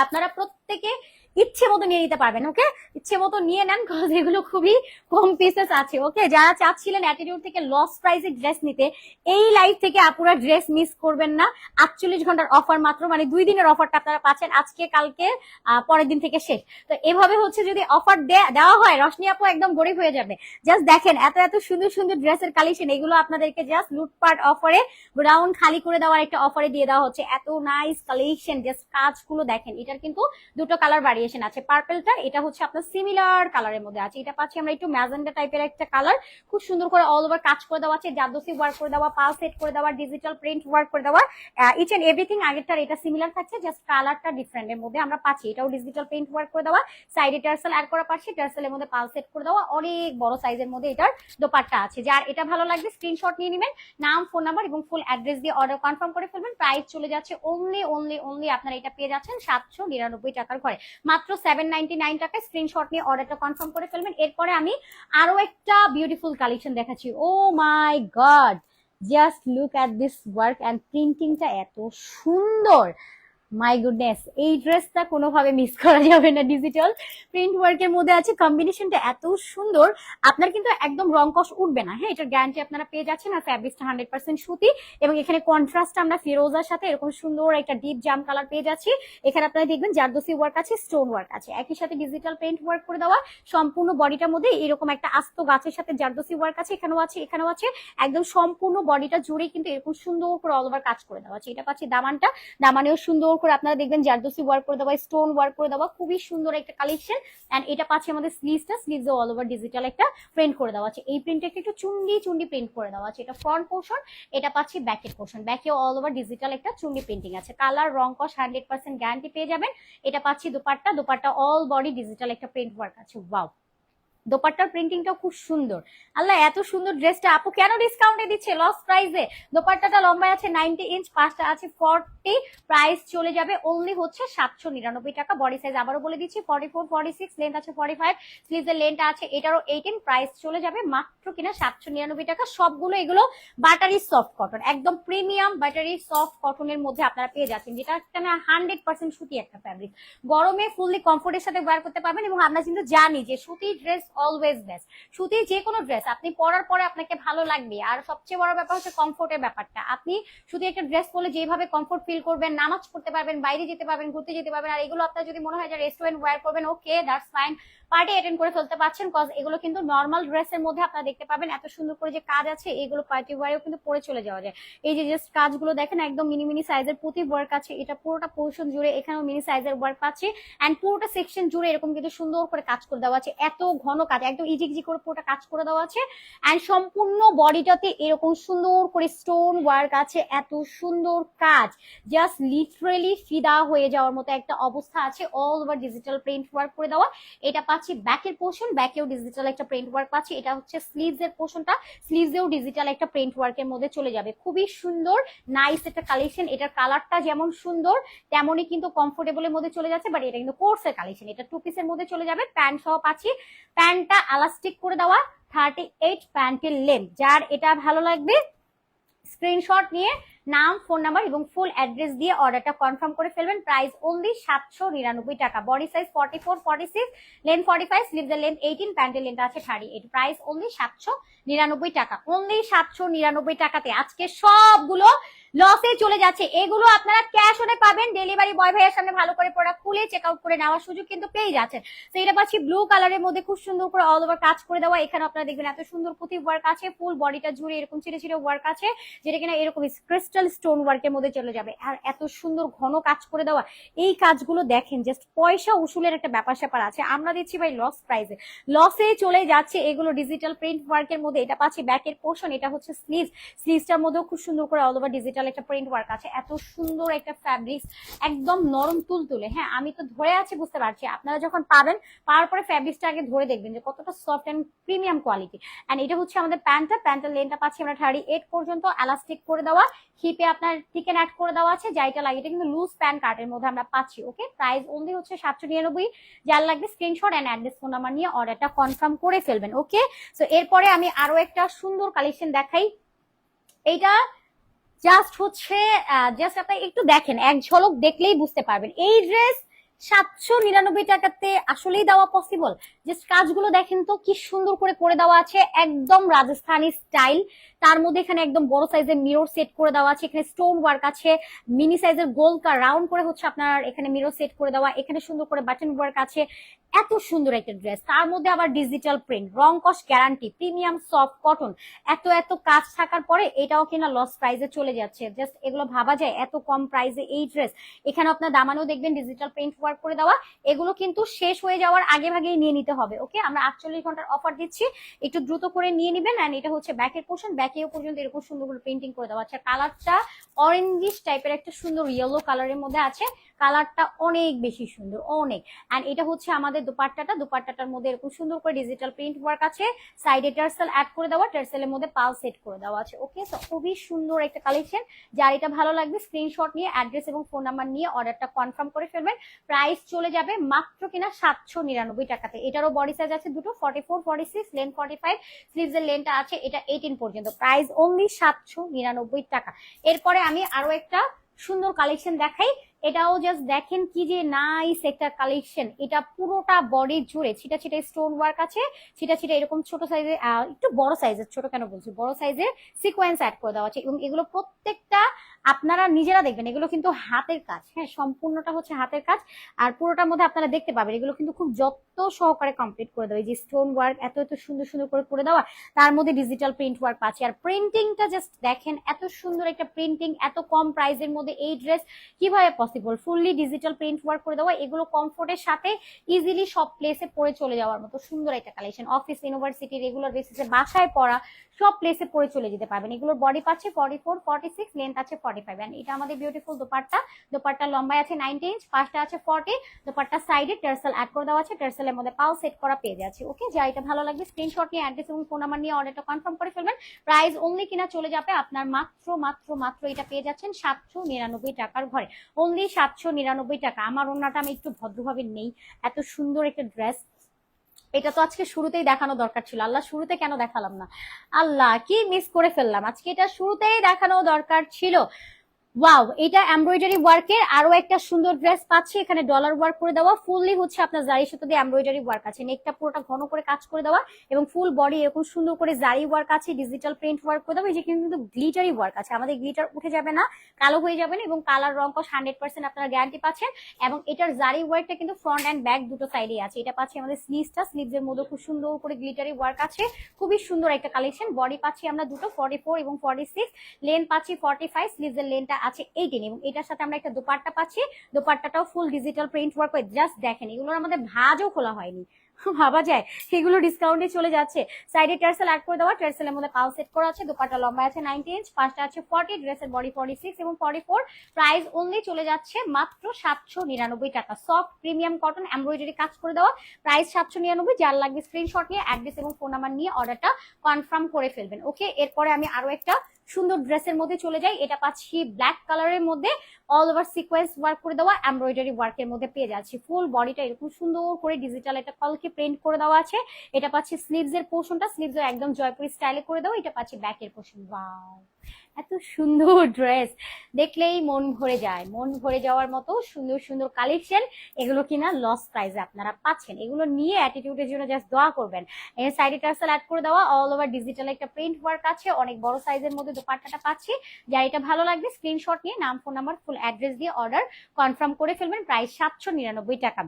আপনারা প্রত্যেকে ইচ্ছে মতো নিয়ে নিতে পারবেন ওকে ইচ্ছে মতো নিয়ে নেন কারণ এগুলো খুবই কম পিসেস আছে ওকে যারা চাচ্ছিলেন অ্যাটিটিউড থেকে লস প্রাইসে ড্রেস নিতে, এই লাইফ থেকে আপুরা ড্রেস মিস করবেন না। আটচল্লিশ ঘণ্টার অফার মাত্র মানে দুই দিনের অফারটা আপনারা পাচ্ছেন আজকে, কালকে পরের দিন থেকে শেষ। তো এভাবে হচ্ছে যদি অফার দেওয়া হয়, রশনি আপু একদম গরিব হয়ে যাবে। জাস্ট দেখেন, এত এত সুন্দর সুন্দর ড্রেসের কালেকশন এগুলো আপনাদেরকে জাস্ট লুটপাট অফারে গ্রাউন্ড খালি করে দেওয়ার একটা অফারে দিয়ে দেওয়া হচ্ছে। এত নাইস কালেকশন জাস্ট কাজগুলো দেখেন, এটার কিন্তু দুটো কালার বাড়ি ভ্যারিয়েশন আছে পার্পেলটা এটা হচ্ছে আপনার সিমিলার কালারের মধ্যে আছে। এটা পাচ্ছি আমরা একটু ম্যাজেন্ডা টাইপের একটা কালার খুব সুন্দর করে অল ওভার কাজ করে দেওয়া আছে জাদোসি ওয়ার্ক করে দেওয়া পাল সেট করে দেওয়া ডিজিটাল প্রিন্ট ওয়ার্ক করে দেওয়া। ইচ এন্ড এভরিথিং আগেরটার, এটা সিমিলার থাকছে জাস্ট কালারটা ডিফারেন্ট এর মধ্যে আমরা পাচ্ছি। এটাও ডিজিটাল প্রিন্ট ওয়ার্ক করে দেওয়া সাইডে টার্সেল অ্যাড করা পাচ্ছি টার্সেলের মধ্যে পাল সেট করে দেওয়া, অনেক বড় সাইজের মধ্যে এটার দোপাট্টা আছে। যার এটা ভালো লাগবে স্ক্রিনশট নিয়ে নেবেন, নাম ফোন নাম্বার এবং ফুল অ্যাড্রেস দিয়ে অর্ডার কনফার্ম করে ফেলবেন। প্রাইস চলে যাচ্ছে অনলি অনলি অনলি আপনারা এটা পেয়ে যাচ্ছেন সাতশো নিরানব্বই টাকার ঘরে। মাত্র সেভেন নাইনটি নাইন টাকায় স্ক্রিনশট নিয়ে অর্ডারটা কনফার্ম করে ফেলবেন। এরপরে আমি আরও একটা বিউটিফুল কালেকশন দেখাচ্ছি। ও my god just look at this work and প্রিন্টিংটা এত সুন্দর! মাই গুডনেস এই ড্রেসটা কোনোভাবে মিস করা যাবে না ডিজিটাল প্রিন্ট ওয়ার্কের মধ্যে আছে। কম্বিনেশনটা এত সুন্দর, আপনার কিন্তু একদম রং কষ উঠবে না। হ্যাঁ এটার গ্যারান্টি আপনারা পেয়ে যাচ্ছেন আর ফ্যাব্রিক্সটা হান্ড্রেড পার্সেন্ট সুতি এবং এখানে কন্ট্রাস্ট আমরা ফিরোজার সাথে এরকম সুন্দর একটা ডিপ জাম কালার পেয়ে যাচ্ছি। এখানে আপনারা দেখবেন জারদোসি ওয়ার্ক আছে স্টোন ওয়ার্ক আছে। একই সাথে ডিজিটাল প্রিন্ট ওয়ার্ক করে দেওয়া, সম্পূর্ণ বডিটার মধ্যে এরকম একটা আস্ত গাছের সাথে জারদোসি ওয়ার্ক আছে, এখানেও আছে এখানেও আছে। একদম সম্পূর্ণ বডিটা জুড়ে কিন্তু এরকম সুন্দর করে অল ওভার কাজ করে দেওয়া আছে। এটা পাচ্ছি দামানটা, দামানেও সুন্দর করে আপনারা দেখবেন জারদোসি ওয়ার্ক করে দেওয়া স্টোন ওয়ার্ক করে দেওয়া, খুবই সুন্দর একটা কালেকশন এন্ড এটা পাচ্ছি আমাদের স্লিভসটা স্লিভস অল ওভার ডিজিটাল একটা প্রিন্ট করে দেওয়া আছে। এই প্রিন্টটা একটু চুন্ডি চুন্ডি প্রিন্ট করে দেওয়া আছে। এটা ফ্রন্ট পোর্শন এটা পাচ্ছি ব্যাকের পোর্শন ব্যাকে অল ওভার ডিজিটাল একটা চুন্ডি প্রিন্টিং আছে। কালার রং কস হান্ড্রেড পার্সেন্ট গ্যারান্টি পেয়ে যাবেন। এটা পাচ্ছি dupatta dupatta all body digital একটা প্রিন্ট ওয়ার্ক আছে। ওয়াও দোপাট্টার প্রিন্টিংটাও খুব সুন্দর। আল্লাহ, এত সুন্দর ড্রেসটা আপু কেন ডিসকাউন্টে দিচ্ছে? লস প্রাইসে দোপাট্টাটা লম্বায় আছে নাইনটি ইঞ্চ পাঁচটা আছে ফর্টি প্রাইস চলে যাবে অনলি হচ্ছে সাতশো নিরানব্বই টাকা। বডি সাইজ আবারও বলে দিচ্ছি forty four forty six length আছে ফর্টি ফাইভ স্লিভের লেন্থ আছে, এটারও এইটিন প্রাইস চলে যাবে মাত্র কিনা সাতশো নিরানব্বই টাকা। সবগুলো এগুলো বাটারি সফট কটন একদম প্রিমিয়াম বাটারি সফট কটনের মধ্যে আপনারা পেয়ে যাচ্ছেন, যেটা একটা হান্ড্রেড পার্সেন্ট সুতি একটা ফ্যাব্রিক গরমে ফুললি কমফোর্টের সাথে ওয়্যার করতে পারবেন এবং আমরা কিন্তু জানি যে সুতি ড্রেস অলওয়েজ বেস্ট সুতির যে কোনো ড্রেস আপনি পরার পরে আপনাকে ভালো লাগবে। আর সবচেয়ে বড় ব্যাপার হচ্ছে কমফোর্টের ব্যাপারটা। আপনি শুধু একটা ড্রেস পরলে যেভাবে কমফোর্ট ফিল করবেন, নামাজ পড়তে পারবেন, বাইরে যেতে পারবেন, ঘুরতে যেতে পারবেন, আর এগুলো আপনার যদি মনে হয় যে রেস্টুরেন্ট ওয়্যার করবেন okay that's fine party attend করে ফেলতে পারছেন কজ এগুলো কিন্তু নর্মাল ড্রেসের মধ্যে আপনারা দেখতে পাবেন, এত সুন্দর করে যে কাজ আছে, এগুলো পার্টি ওয়ারেও কিন্তু পরে চলে যাওয়া যায়। এই যে জাস্ট কাজগুলো দেখেন, একদম মিনি মিনি সাইজের প্রতি ওয়ার্ক আছে, এটা পুরোটা পোর্শন জুড়ে এখানেও মিনি সাইজের ওয়ার্ক পাচ্ছি অ্যান্ড পুরোটা সেকশন জুড়ে এরকম কিন্তু সুন্দর করে কাজ করে দেওয়া আছে, এত ঘন কাজ, একদম ইজি ইজি করে পুরোটা কাজ করে দেওয়া আছে অ্যান্ড সম্পূর্ণ বডিটাতে এরকম সুন্দর করে স্টোন ওয়ার্ক আছে, এত সুন্দর কাজ জাস্ট লিটারেলি ফিদা হয়ে যাওয়ার মতো একটা অবস্থা আছে all over digital print work করে দেওয়া, এটা পাচ্ছি ব্যাকের পোর্শন ব্যাকেও ডিজিটাল একটা প্রিন্ট ওয়ার্ক পাচ্ছি। এটা হচ্ছে স্লিভস এর পোর্শনটা স্লিভসেও ডিজিটাল একটা প্রিন্ট ওয়ার্কের মধ্যে চলে যাবে। খুবই সুন্দর নাইস একটা কালেকশন এটার কালারটা যেমন সুন্দর, তেমনই কিন্তু কমফোর্টেবলের মধ্যে চলে যাচ্ছে বাট এটা কিন্তু কোর্সের কালেকশন এটা টু পিসের মধ্যে চলে যাবে। প্যান্ট সহ পাচ্ছি। প্যান্টটা আলাস্টিক করে দেওয়া থার্টি এইট প্যান্টের লেন্থ যার এটা ভালো লাগবে স্ক্রিনশট নিয়ে নাম ফোন নাম্বার এবং ফুল অ্যাড্রেস দিয়ে অর্ডারটা কনফার্ম করে ফেলবেন। প্রাইস অনলি সাতশো নিরানব্বই টাকা। Body size forty four forty six length forty five স্লিভসের length eighteen প্যান্টের লেন্থ আছে থার্টি এইট প্রাইস ওনলি সাতশো নিরানব্বই টাকা। অনলি সাতশো নিরানব্বই টাকাতে আজকে সবগুলো লসে চলে যাচ্ছে। এগুলো আপনারা ক্যাশ অনে পাবেন। ডেলিভারি বয় ভাইয়ের সামনে ভালো করে প্রোডাক্ট খুলে চেক আউট করে নেওয়ার সুযোগ কিন্তু পেয়ে যাচ্ছেন। তো এটা পাচ্ছি ব্লু কালারের মধ্যে খুব সুন্দর করে অল ওভার কাজ করে দেওয়া। এখানে আপনারা দেখবেন এত সুন্দর পুঁতি ওয়ার্ক আছে। ফুল বডিটা জুড়ে এরকম ছিঁড়ে ছিঁড়ে ওয়ার্ক আছে, যেটা কিনা এরকম ক্রিস্টাল স্টোন ওয়ার্কের মধ্যে চলে যাবে। আর এত সুন্দর ঘন কাজ করে দেওয়া। এই কাজগুলো দেখেন জাস্ট পয়সা উসুলের একটা ব্যাপার স্যাপার আছে। আমরা দিচ্ছি ভাই লস প্রাইসে লসে চলে যাচ্ছে এগুলো ডিজিটাল প্রিন্ট ওয়ার্কের মধ্যে। এটা পাচ্ছি ব্যাকের পোর্শন এটা হচ্ছে স্লিভ স্লিভসটার মধ্যেও খুব সুন্দর করে অল ওভার ডিজিটাল একটা প্রিন্ট ওয়ার্ক আছে, এত সুন্দর একটা ফ্যাব্রিক্স একদম নরম তুলতুলে হ্যাঁ আমি তো ধরে আছি, বুঝতে পারছি। আপনারা যখন পাবেন, পাওয়ার পরে ফ্যাব্রিক্সটা আগে ধরে দেখবেন যে কতটা soft and premium quality and এটা হচ্ছে আমাদের প্যান্টটা প্যান্টের লেনটা পাচ্ছি আমরা থার্টি এইট পর্যন্ত এলাস্টিক করে দেওয়া হিপে আপনার টিকেন অ্যাড করে দেওয়া আছে যাইটা লাগে, এটা কিন্তু লুজ প্যান্ট কার্টের মধ্যে আমরা পাচ্ছি ওকে প্রাইস অনলি হচ্ছে সাতশো নিরানব্বই, যার লাগবে screenshot and address phone number নিয়ে অর্ডারটা কনফার্ম করে ফেলবেন ওকে সো এরপরে আমি আরও একটা সুন্দর কালেকশন দেখাই। এইটা জাস্ট হচ্ছে জাস্ট আপনি একটু দেখেন এক ঝলক দেখলেই বুঝতে পারবেন। এই ড্রেস সাতশো নিরানব্বই টাকাতে আসলেই দেওয়া পসিবল জাস্ট কাজগুলো দেখেন তো, কি সুন্দর করে করে দেওয়া আছে, একদম রাজস্থানি স্টাইল তার মধ্যে এখানে একদম বড় সাইজের মিরর সেট করে দেওয়া আছে, এখানে স্টোন ওয়ার্ক আছে মিনি সাইজের গোল কার রাউন্ড করে হচ্ছে আপনার এখানে মিরর সেট করে দেওয়া, এখানে সুন্দর করে বাটন ওয়ার্ক আছে। এত সুন্দর একটা ড্রেস তার মধ্যে আবার ডিজিটাল প্রিন্ট রং কস গ্যারান্টি প্রিমিয়াম সফট কটন এত এত কাজ থাকার পরে এটাও কিনা লস প্রাইজে চলে যাচ্ছে। জাস্ট এগুলো ভাবা যায়, এত কম প্রাইসে এই ড্রেস এখানে আপনার দামানো দেখবেন ডিজিটাল প্রিন্ট ওয়ার্ক ওয়ার্ক করে দেওয়া, এগুলো কিন্তু শেষ হয়ে যাওয়ার আগে ভাগেই নিয়ে নিতে হবে ওকে আমরা আটচল্লিশ ঘণ্টার অফার দিচ্ছি, একটু দ্রুত করে নিয়ে নিবেন অ্যান্ড এটা হচ্ছে ব্যাকের পোর্শন ব্যাকেও পর্যন্ত এরকম সুন্দর করে পেন্টিং করে দেওয়া আচ্ছা কালারটা অরেঞ্জিশ টাইপের একটা সুন্দর ইয়েলো কালারের মধ্যে আছে কালারটা অনেক বেশি সুন্দর, অনেক। অ্যান্ড এটা হচ্ছে আমাদের দুপাট্টাটা, দুপাট্টাটার মধ্যে এরকম সুন্দর করে ডিজিটাল প্রিন্ট ওয়ার্ক আছে সাইডে টার্সেল অ্যাড করে দেওয়া টার্সেলের মধ্যে পাল সেট করে দেওয়া আছে ওকে তো খুবই সুন্দর একটা কালেকশন যার এটা ভালো লাগবে স্ক্রিনশট নিয়ে অ্যাড্রেস এবং ফোন নাম্বার নিয়ে অর্ডারটা কনফার্ম করে ফেলবেন। প্রাইস চলে যাবে মাত্র কিনা সাতশো নিরানব্বই টাকাতে। এটারও বডি সাইজ আছে দুটো forty four forty six length forty five sleeves এর লেনটা আছে এটা এইটিন পর্যন্ত। প্রাইস অনলি সাতশো নিরানব্বই টাকা। এরপরে আমি আরও একটা সুন্দর কালেকশন দেখাই। এটাও জাস্ট দেখেন কি যে নাইস একটা কালেকশন এটা পুরোটা বডি জুড়ে ছিটা ছিটা স্টোন ওয়ার্ক আছে, ছিটা ছিটা এরকম ছোট সাইজের একটু বড় সাইজের ছোট কেন বলছি? বড় সাইজের সিকোয়েন্স অ্যাড করে দেওয়া আছে এবং এগুলো প্রত্যেকটা আপনারা নিজেরা দেখবেন, এগুলো কিন্তু হাতের কাজ। হ্যাঁ সম্পূর্ণটা হচ্ছে হাতের কাজ। আর পুরোটার মধ্যে আপনারা দেখতে পাবেন, এগুলো কিন্তু খুব যত্ন সহকারে কমপ্লিট করে দেওয়া। যে স্টোন ওয়ার্ক এত এত সুন্দর সুন্দর করে করে দেওয়া, তার মধ্যে ডিজিটাল প্রিন্ট ওয়ার্ক পাচ্ছে। আর প্রিন্টিংটা জাস্ট দেখেন, এত সুন্দর একটা প্রিন্টিং এত কম প্রাইসের মধ্যে এই ড্রেস কীভাবে possible fully digital print work করে দেওয়া, এগুলো কমফোর্টের সাথে ইজিলি সব প্লেসে পরে চলে যাওয়ার মতো সুন্দর একটা কালেকশন অফিস ইউনিভার্সিটি রেগুলার বেসিসে বাসায় পড়া, সব প্লেসে পরে চলে যেতে পারবেন। এগুলোর বডি পাচ্ছে forty four forty six length আছে ফর্টি ফাইভ এটা আমাদের বিউটিফুল দোপাট্টা। দোপাট্টা লম্বায় আছে নাইনটি ইঞ্চ পাঁচটা আছে ফর্টি দোপাট্টা সাইডে টার্সেল অ্যাড করে দেওয়া আছে টার্সেলের মধ্যে পাও সেট করা পেয়ে যাচ্ছে ওকে যা এটা ভালো লাগবে স্ক্রিনশট নিয়ে অ্যাড্রেস এবং ফোন নাম্বার নিয়ে অর্ডারটা কনফার্ম করে ফেলবেন। প্রাইস অনলি কিনা চলে যাবে আপনার মাত্র মাত্র মাত্র এটা পেয়ে যাচ্ছেন সাতশো নিরানব্বই টাকার ঘরে। অনলি সাতশো নিরানব্বই টাকা। আমার ওনাটা আমি একটু ভদ্রভাবে নেই। এত সুন্দর একটা ড্রেস এটা তো আজকে শুরুতেই দেখানো দরকার ছিল। আল্লাহ শুরুতে কেন দেখালাম না? আল্লাহ, কি মিস করে ফেললাম? আজকে এটা শুরুতেই দেখানো দরকার ছিল। ওয়াও এটা এমব্রয়ডারি ওয়ার্কের আরও একটা সুন্দর ড্রেস পাচ্ছি। এখানে ডলার ওয়ার্ক করে দেওয়া। ফুললি হচ্ছে আপনার জারি সুতো দিয়ে এমব্রয়ডারি ওয়ার্ক আছে। নেকটা পুরোটা ঘন করে কাজ করে দেওয়া এবং ফুল বডি এরকম সুন্দর করে জারি ওয়ার্ক আছে ডিজিটাল প্রিন্ট ওয়ার্ক করে দেওয়া। এই কিন্তু গ্লিটারি ওয়ার্ক আছে। আমাদের গ্লিটার উঠে যাবে না, কালো হয়ে যাবে না এবং কালার রং কস হান্ড্রেড পার্সেন্ট আপনারা গ্যারান্টি পাচ্ছেন। এবং এটার জারি ওয়ার্কটা কিন্তু ফ্রন্ট অ্যান্ড ব্যাক দুটো সাইডেই আছে। এটা পাচ্ছি আমাদের স্লিভসটা স্লিভসের মধ্যে খুব সুন্দর করে গ্লিটারি ওয়ার্ক আছে। খুবই সুন্দর একটা কালেকশন বডি পাচ্ছি আমরা দুটো ফর্টি ফোর এবং ফর্টি সিক্স লেন পাচ্ছি ফর্টি ফাইভ স্লিভসের লেনটা আছে এইটিন এবং এটার সাথে আমরা একটা দোপাট্টা পাচ্ছি। দোপাট্টাটাও full digital print work just দেখেন, এগুলোর আমাদের ভাজও খোলা হয়নি। ভাবা যায়, সেগুলো ডিসকাউন্টে চলে যাচ্ছে। সাইডে টার্সেল অ্যাড করে দেওয়া টার্সেলের মধ্যে পাল সেট করা আছে। দোপাট্টা লম্বা আছে নাইনটি ইঞ্চ পাঁচটা আছে ফর্টি ড্রেসের বডি ফর্টি সিক্স এবং ফর্টি ফোর প্রাইস অনলি চলে যাচ্ছে মাত্র সাতশো নিরানব্বই টাকা। সফট প্রিমিয়াম কটন এমব্রয়ডারি কাজ করে দেওয়া। প্রাইস সাতশো নিরানব্বই, যার লাগবে স্ক্রিনশট নিয়ে অ্যাড্রেস এবং ফোন নাম্বার নিয়ে অর্ডারটা কনফার্ম করে ফেলবেন। ওকে এরপরে আমি আরও একটা সুন্দর ড্রেসের মধ্যে চলে যাই এটা পাচ্ছি ব্ল্যাক কালারের মধ্যে। অল ওভার সিকোয়েন্স ওয়ার্ক করে দেওয়া এমব্রয়ডারি ওয়ার্কের মধ্যে পেয়ে যাচ্ছি। ফুল বডিটা এরকম সুন্দর করে ডিজিটাল একটা কলকে প্রিন্ট করে দেওয়া আছে। এটা পাচ্ছি স্লিভস এর পোর্শনটা স্লিভস একদম জয়পুরি স্টাইলে করে দেওয়া। এটা পাচ্ছি ব্যাকের পোর্শন ওয়াও এত সুন্দর ড্রেস দেখলেই মন ভরে যায়। মন ভরে যাওয়ার মতো সুন্দর সুন্দর কালেকশন এগুলো কিনা লস প্রাইজে আপনারা পাচ্ছেন। এগুলো নিয়ে অ্যাটিটিউডের জন্য জাস্ট দোয়া করবেন। এর সাইডে টার্সেল অ্যাড করে দেওয়া অল ওভার ডিজিটাল একটা প্রিন্ট ওয়ার্ক আছে। অনেক বড় সাইজের মধ্যে দোপাট্টাটা পাচ্ছি। যা এটা ভালো লাগবে স্ক্রিনশট নিয়ে নাম ফোন নাম্বার ফুল অ্যাড্রেস দিয়ে অর্ডার কনফার্ম করে ফেলবেন। প্রাইস সাতশো নিরানব্বই টাকা।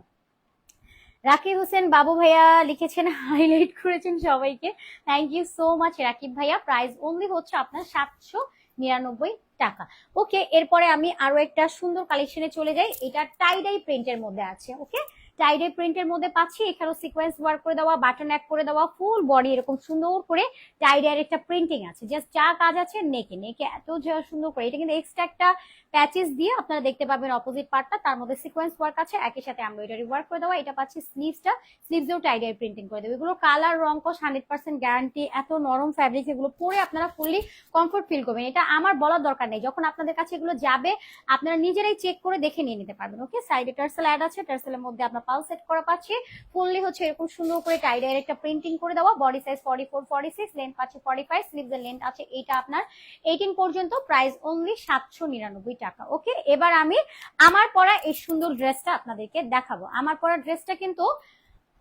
রাকিব হোসেন বাবু ভাইয়া লিখেছেন হাইলাইট করেছেন সবাইকে। Thank you so much Rakib ভাইয়া। প্রাইস অনলি হচ্ছে আপনার সাতশো নিরানব্বই টাকা। ওকে এরপরে আমি আরও একটা সুন্দর কালেকশনে চলে যাই। এটা টাইডাই প্রিন্টের মধ্যে আছে ওকে টাইডাই প্রিন্টের মধ্যে পাচ্ছি। এখানেও সিকোয়েন্স ওয়ার্ক করে দেওয়া বাটন এক করে দেওয়া ফুল বডি এরকম সুন্দর করে টাইডাইয়ের একটা প্রিন্টিং আছে। জাস্ট যা কাজ আছে নেকে নেকে এত সুন্দর করে। এটা কিন্তু এক্সট্রা একটা প্যাচেস দিয়ে আপনারা দেখতে পাবেন অপোজিট পার্টটা তার মধ্যে সিকোয়েন্স ওয়ার্ক আছে, একই সাথে এমব্রয়ডারি ওয়ার্ক করে দেওয়া। এটা পাচ্ছি স্লিভসটা স্লিভসেও টাইডাই প্রিন্টিং করে দেবে। এগুলো কালার রং কস হান্ড্রেড পার্সেন্ট গ্যারান্টি এত নরম ফ্যাব্রিক এগুলো পরে আপনারা ফুললি কমফোর্ট ফিল করবেন। এটা আমার বলার দরকার নেই। যখন আপনাদের কাছে এগুলো যাবে, আপনারা নিজেরাই চেক করে দেখে নিয়ে নিতে পারবেন। ওকে সাইডে টার্সেল অ্যাড আছে টার্সেলের মধ্যে আপনার পাল সেট করা পাচ্ছি। ফুললি হচ্ছে এরকম সুন্দর করে টাইডাইয়ের একটা প্রিন্টিং করে দেওয়া। Body size forty four forty six length পাচ্ছে ফর্টি ফাইভ এর লেন্থ আছে এইটা আপনার। এইটিন পর্যন্ত প্রাইস অনলি সাতশো নিরানব্বই টাকা ওকে এবার আমি আমার পরা এই সুন্দর ড্রেসটা আপনাদেরকে দেখাবো। আমার পরা ড্রেসটা কিন্তু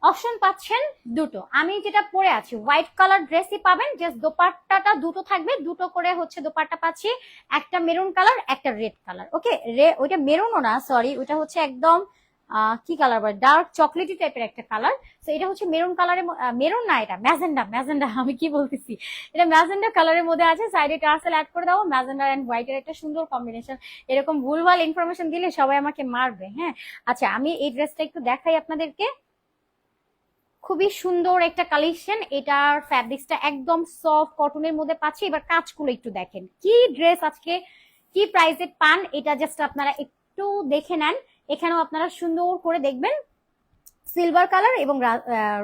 অপশন পাচ্ছেন দুটো। আমি যেটা পরে আছি হোয়াইট কালার ড্রেসই পাবেন জাস্ট দোপাট্টাটা দুটো থাকবে। দুটো করে হচ্ছে দোপাট্টা পাচ্ছি, একটা মেরুন কালার একটা রেড কালার ওকে রে ওইটা মেরুনও না সরি ওইটা হচ্ছে একদম কি কালার বলে? ডার্ক চকলেটি টাইপের একটা কালার তো এটা হচ্ছে মেরুন কালারের মেরুন না এটা, ম্যাজেন্ডা ম্যাজেন্ডা, আমি কি বলতেছি? এটা ম্যাজেন্ডা কালারের মধ্যে আছে। সাইডে টার্সেল অ্যাড করে দাও ম্যাজেন্ডা অ্যান্ড হোয়াইটের একটা সুন্দর কম্বিনেশন এরকম ভুলভাল ইনফরমেশন দিলে সবাই আমাকে মারবে হ্যাঁ? আচ্ছা আমি এই ড্রেসটা একটু দেখাই আপনাদেরকে। খুবই সুন্দর একটা কালেকশন এটার ফ্যাব্রিক্সটা একদম সফট কটনের মধ্যে পাচ্ছি। এবার কাজগুলো একটু দেখেন। কি ড্রেস আজকে, কি প্রাইসে পান? এটা জাস্ট আপনারা একটু দেখে নেন। এখানেও আপনারা সুন্দর করে দেখবেন সিলভার কালার এবং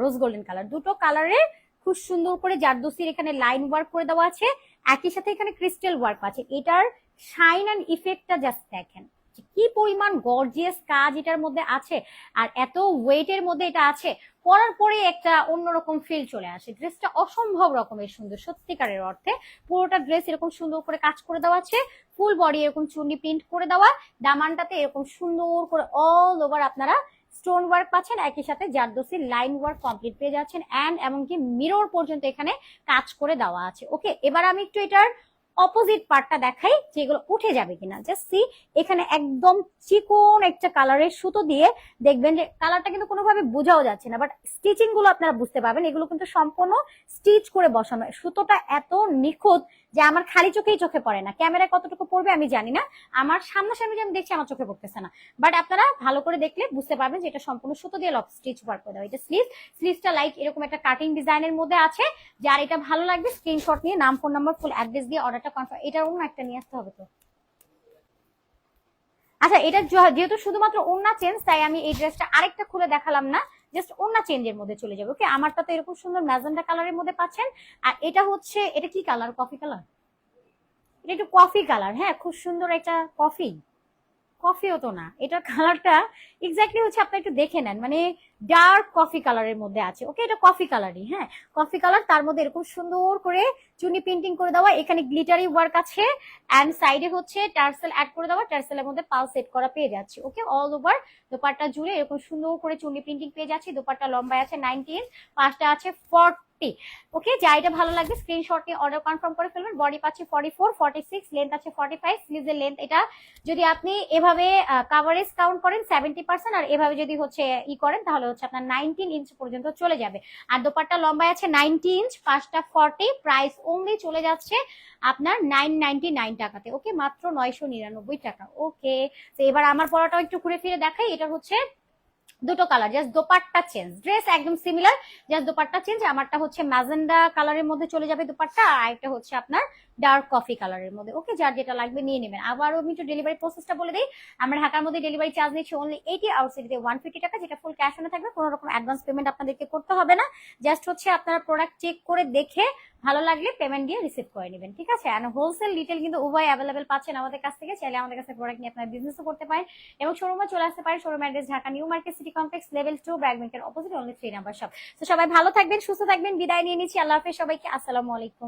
রোজ গোল্ডেন কালার দুটো কালারে খুব সুন্দর করে জারদোসির এখানে লাইন ওয়ার্ক করে দেওয়া আছে। একই সাথে এখানে ক্রিস্টাল ওয়ার্ক আছে। এটার শাইন অ্যান্ড ইফেক্টটা জাস্ট দেখেন। যে কি পরিমাণ গর্জিয়াস কাজ এটার মধ্যে আছে? আর এত ওয়েটের মধ্যে এটা আছে, পরার পরে একটা অন্যরকম ফিল চলে আসে। ড্রেসটা অসম্ভব রকমের সুন্দর, সত্যিকারের অর্থে। পুরোটা ড্রেস এরকম সুন্দর করে কাজ করে দেওয়া আছে ফুল বডি এরকম চুন্ডি প্রিন্ট করে দেওয়া, দামানটাতে এরকম সুন্দর করে অল ওভার আপনারা স্টোন ওয়ার্ক পাচ্ছেন, একই সাথে জারদোসির লাইন ওয়ার্ক কমপ্লিট পেয়ে যাচ্ছেন অ্যান্ড এমনকি মিরর পর্যন্ত এখানে কাজ করে দেওয়া আছে। ওকে এবার আমি একটু এটার অপোজিট পার্টটা দেখাই যে এগুলো উঠে যাবে কিনা। জাস্ট সি এখানে একদম চিকন একটা কালারের সুতো দিয়ে দেখবেন যে কালারটা কিন্তু কোনোভাবে বোঝাও যাচ্ছে না বাট স্টিচিংগুলো আপনারা বুঝতে পারবেন। এগুলো কিন্তু সম্পূর্ণ স্টিচ করে বসানো। সুতোটা এত নিখুঁত যে আমার খালি চোখেই চোখে পড়ে না। ক্যামেরায় কতটুকু পড়বে আমি জানি না। আমার সামনাসামনি আমি দেখছি আমার চোখে পড়তেছে না। বাট আপনারা ভালো করে দেখলে বুঝতে পারবেন যে এটা সম্পূর্ণ সুতো দিয়ে লক স্টিচ ওয়ার্ক করে দেওয়া। এটা স্লিভ স্লিভসটা লাইক এরকম একটা কাটিং ডিজাইনের মধ্যে আছে। যার এটা ভালো লাগবে স্ক্রিনশট নিয়ে, নাম ফোন নাম্বার ফুল অ্যাড্রেস দিয়ে অর্ডারটা কনফার্ম এটার অন্য একটা নিয়ে আসতে হবে তো। আচ্ছা এটা যেহেতু শুধুমাত্র ওন্না চেঞ্জ তাই আমি এই ড্রেসটা আরেকটা খুলে দেখালাম না। জাস্ট ওনা চেঞ্জের মধ্যে চলে যাবে। ওকে আমারটা তো এরকম সুন্দর ম্যাজেন্ডা কালারের মধ্যে পাচ্ছেন। আর এটা হচ্ছে, এটা কি কালার কফি কালার এটা একটু কফি কালার হ্যাঁ? খুব সুন্দর একটা কফি কফিও তো না। এটার কালারটা এক্স্যাক্টলি হচ্ছে, আপনি একটু দেখে নেন। মানে ডার্ক কফি কালারের মধ্যে আছে। ওকে এটা কফি কালারই হ্যাঁ? কফি কালার তার মধ্যে এরকম সুন্দর করে চুনি পেন্টিং করে দেওয়া। এখানে গ্লিটারি ওয়ার্ক আছে। অ্যান্ড সাইডে হচ্ছে টার্সেল অ্যাড করে দেওয়া। টার্সেলের মধ্যে পাল সেট করা পেয়ে যাচ্ছে। ওকে অল ওভার দোপাট্টা জুড়ে এরকম সুন্দর করে চুনি প্রিন্টিং পেয়ে যাচ্ছে। দোপাট্টা লম্বায় আছে নাইনটি ইঞ্চ পাঁচটা আছে ফর্টি ওকে যা এটা ভালো লাগবে স্ক্রিনশট নিয়ে অর্ডার কনফার্ম করে ফেলবেন। বডি পাচ্ছে forty four forty six length আছে ফর্টি ফাইভ স্লিভের লেন্থ এটা। যদি আপনি এভাবে কাভারেজ কাউন্ট করেন সেভেন্টি পার্সেন্ট আর এভাবে যদি হচ্ছে ই করেন, তাহলে হচ্ছে আপনার নাইনটিন ইঞ্চ পর্যন্ত চলে যাবে। আর দোপাট্টা লম্বায় আছে নাইনটি ইঞ্চ পাঁচটা ফর্টি প্রাইস অনলি চলে যাচ্ছে আপনার নাইন নাইনটি নাইন টাকাতে। ওকে মাত্র নয়শো নিরানব্বই টাকা। ওকে তো এবার আমার পড়াটাও একটু ঘুরে ফিরে দেখাই। এটা হচ্ছে দুটো colour just dupatta change dress একদম সিমিলার জাস্ট দোপাট্টা চেঞ্জ আমারটা হচ্ছে ম্যাজেন্ডা কালারের মধ্যে চলে যাবে দোপাট্টা, আর একটা হচ্ছে আপনার ডার্ক কফি কালারের মধ্যে। ওকে যার যেটা লাগবে নিয়ে নেবেন। আবারও আমি একটু ডেলিভারি প্রসেসটা বলে দিই। আমরা ঢাকার মধ্যে ডেলিভারি চার্জ নিচ্ছি অনলি এইটি দিয়ে ওয়ান ফিফটি টাকা, যেটা ফুল ক্যাশ অনে থাকবে। কোনো রকম অ্যাডভান্স পেমেন্ট আপনাদেরকে করতে হবে না। জাস্ট হচ্ছে আপনারা প্রোডাক্ট চেক করে দেখে ভালো লাগলে পেমেন্ট দিয়ে রিসিভ করে নেবেন। ঠিক আছে? আর হোলসেল ডিটেল কিন্তু উভয় অ্যাভেলেবেল পাচ্ছেন আমাদের কাছ থেকে। চাইলে আমাদের কাছে প্রোডাক্ট নিয়ে আপনার বিজনেসও করতে পারেন। এবং শোরুমে চলে আসতে পারেন। Showroom address Dhaka new market city complex level two ব্যাংকের opposite only three number shop তো সবাই ভালো থাকবেন, সুস্থ থাকবেন। বিদায় নিয়ে নিচ্ছি। আল্লাহ হাফেজ সবাইকে। আসসালামু আলাইকুম।